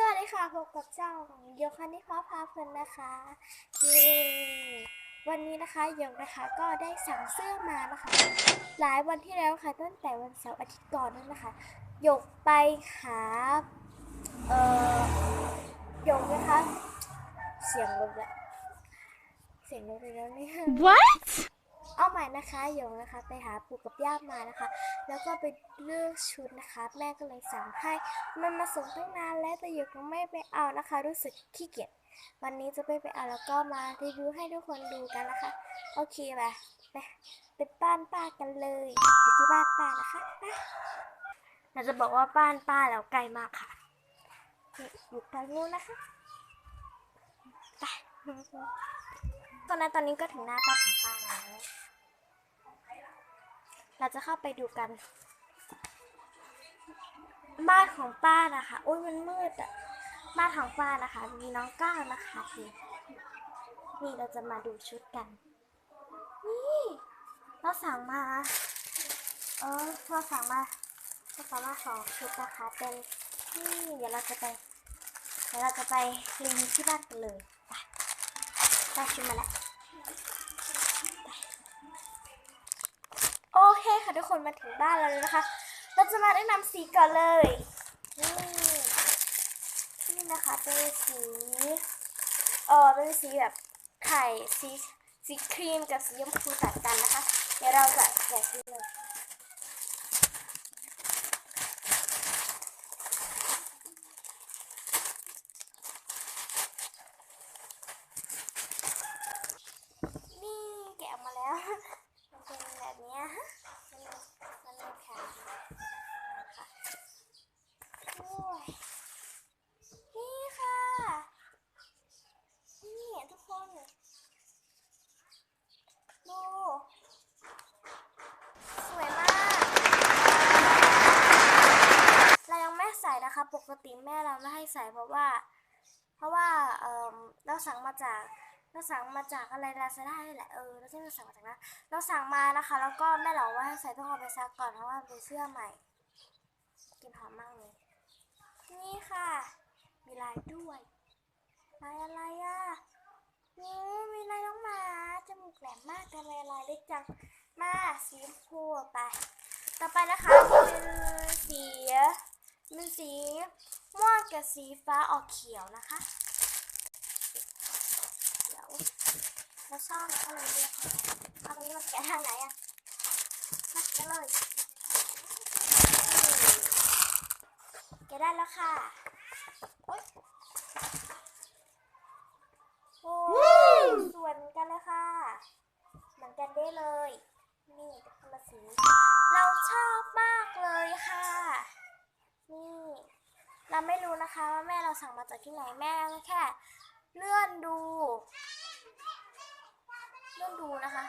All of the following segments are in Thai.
สวัสดีค่ะพบกับเจ้าโยคันที่พ่อพาเพลินนะคะเย้วันนี้นะคะโยกนะคะก็ได้สั่งเสื้อมานะคะ หลายวันที่แล้วค่ะตั้งแต่วันเสาร์อาทิตย์ก่อนนั่นนะคะโยกไปหาเอ่อโยกนะคะ เสียงรถแหละเสียงรถไปแล้วเนี่ย What? เอาใหม่นะคะโยงนะคะ ไปหาปู่กับย่ามานะคะ แล้วก็ไปเลือกชุดนะคะ แม่ก็เลยสั่งให้มันมาส่งตั้งนานแล้วแต่โยงยังไม่ไปเอานะคะ รู้สึกขี้เกียจวันนี้จะไปไปเอาแล้วก็มารีวิวให้ทุกคนดูกันนะคะ โอเคไปไปไปบ้านป้ากันเลยอยู่ที่บ้านป้านะคะไปเราจะบอกว่าบ้านป้าแล้วไกลมากค่ะอยู่ทางนู้นนะคะไปตอนนั้นตอนนี้ก็ถึงหน้าบ้านของป้าแล้ว เราจะเข้าไปดูกัน บ้านของป้านะคะอุ้ยมันมืดอะบ้านของป้านะคะ มีน้องก้าวนะคะนี่นี่เราจะมาดูชุดกัน นี่ เราสั่งมา เออเราสั่งมาเราสั่งมาสองชุดนะคะ เป็นนี่เดี๋ยวเราจะไป เดี๋ยวเราจะไปรีวิวที่บ้านกันเลยไปได้ชุดมาแล้ว ทุกคนมาถึงบ้านแล้วนะคะ เราจะมาแนะนำสีก่อนเลยนี่นี่นะคะเป็นสีเออเป็นสีแบบไข่สีสีครีมกับสีชมพูตัดกันนะคะ เดี๋ยวเราจะแกะดูเลย นี่แกะออกมาแล้ว มันเป็นแบบเนี้ยมันมันเป็นแข็งค่ะโอ้ยนี่ค่ะ นี่ทุกคนดูสวยมาก เรายังไม่ใส่นะคะ ปกติแม่เราไม่ ใส่เพราะว่า เพราะว่าเออเราสั่งมาจากเราสั่งมาจากอะไรลาซาด้าแหละเออแล้วที่เราสั่งมาจากนั้นเราสั่งมานะคะ แล้วก็แม่เราว่าให้ใส่ต้องเอาไปซักก่อนเพราะว่าเป็นเสื้อใหม่กินหอมมากเลยนี่ค่ะ มีลายด้วยลายอะไรอะนี่มีลายน้องหมาจมูกแหลมมากแต่ลายลายเล็กจังมาสีชมพูไป ต่อไปนะคะเป็นสี เป็นสีม่วงกับสีฟ้าออกเขียวนะคะเดี๋ยวเราซ่อนเขาเลยเรียกเขาเอาตรงนี้มาแกะทางไหนอะมาแกะเลยแกะได้แล้วค่ะโอ๊ยโอ้สวยเหมือนกันเลยค่ะ เหมือนกันได้เลย นี่เป็นคนละสี เราชอบมากเลยค่ะ นี่เราไม่รู้นะคะว่าแม่เราสั่งมาจากที่ไหนแม่ก็แค่ เลื่อนดู เลื่อนดูนะคะ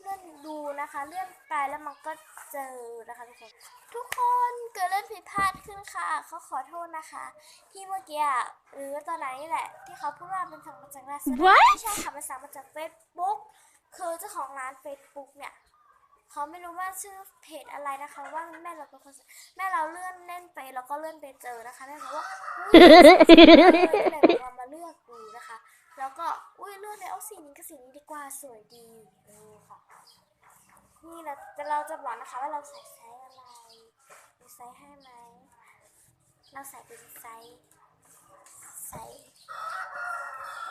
เลื่อนดูนะคะ เลื่อนไปแล้วมันก็เจอนะคะทุกคนทุกคนเกิดเรื่องผิดพลาดขึ้นค่ะเขาขอโทษนะคะ ที่เมื่อกี้หรือตอนไหนนี่แหละ ที่เขาพูดว่าเป็นสั่งมาจากร้านไม่ใช่ค่ะเป็นสั่งมาจากเฟซบุ๊กคือเจ้าของร้านเฟซบุ๊กเนี่ย เขาไม่รู้ว่าชื่อเพจอะไรนะคะ ว่าแม่เราเป็นคนแม่เราเลื่อนเล่นไปแล้วก็เลื่อนไปเจอนะคะแม่บอกว่าอุ๊ยเลยเรามาเลือกดูนะคะ แล้วก็อุ้ยเลือกเลยเอาสีนี้กับสีนี้ดีกว่าสวยดีนี่ค่ะนี่เราจะเราจะบอกนะคะ ว่าเราใส่ไซส์อะไรมีไซส์ให้ไหมเราใส่เป็นไซส์ไซส์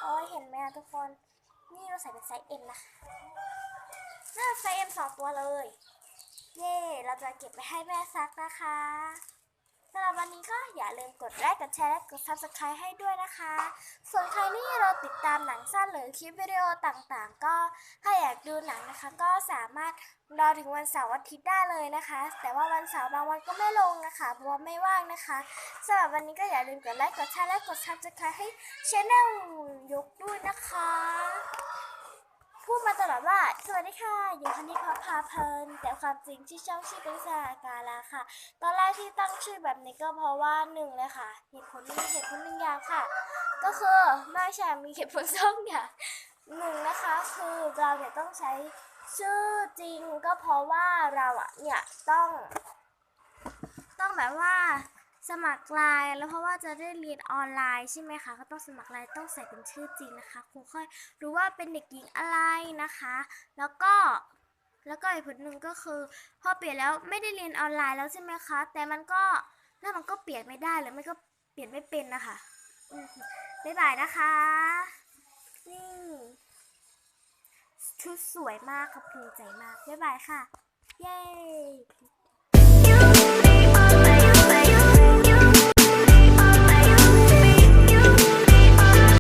โอ้ยเห็นไหมอะทุกคน นี่เราใส่เป็นไซส์ M นะคะ น่าไซส์ M สองตัวเลย เย่เราจะเก็บไปให้แม่ซักนะคะสำหรับวันนี้ก็อย่าลืมกดไลค์กดแชร์และกด subscribe ให้ด้วยนะคะ ส่วนใครที่เราติดตามหนังสั้นหรือคลิปวิดีโอต่างๆ ก็ถ้าอยากดูหนังนะคะ ก็สามารถรอถึงวันเสาร์อาทิตย์ได้เลยนะคะ แต่ว่าวันเสาร์บางวันก็ไม่ลงนะคะเพราะว่าไม่ว่างนะคะสำหรับวันนี้ก็อย่าลืมกดไลค์กดแชร์และกด subscribe ให้ช anel ยกด้วยนะคะ พูดมาตลอดว่า สวัสดีค่ะอยู่คันนี้พาพาเพลิน แต่ความจริงที่ช่องชื่อเป็นสากาลาค่ะ ตอนแรกที่ตั้งชื่อแบบนี้ก็เพราะว่าหนึ่งเลยค่ะ เหตุผลหนึ่งเหตุผลหนึ่งอย่างค่ะ ก็คือไม่ใช่มีเหตุผลสองอย่างหนึ่งนะคะคือเราเนี่ยต้องใช้ชื่อจริงก็เพราะว่าเราอะเนี่ยต้อง ต้องแบบว่า สมัครไลน์แล้วเพราะว่าจะได้เรียนออนไลน์ใช่ไหมคะก็ต้องสมัครไลน์ต้องใส่เป็นชื่อจริงนะคะครูค่อยรู้ว่าเป็นเด็กหญิงอะไรนะคะ แล้วก็แล้วก็อีกผลหนึ่งก็คือ พอเปลี่ยนแล้วไม่ได้เรียนออนไลน์แล้วใช่ไหมคะ แต่มันก็แล้วมันก็เปลี่ยนไม่ได้หรือไม่ก็เปลี่ยนไม่เป็นนะคะบ๊ายบายนะคะ นี่ชุดสวยมากค่ะภูมิใจมากบ๊ายบายค่ะ เย้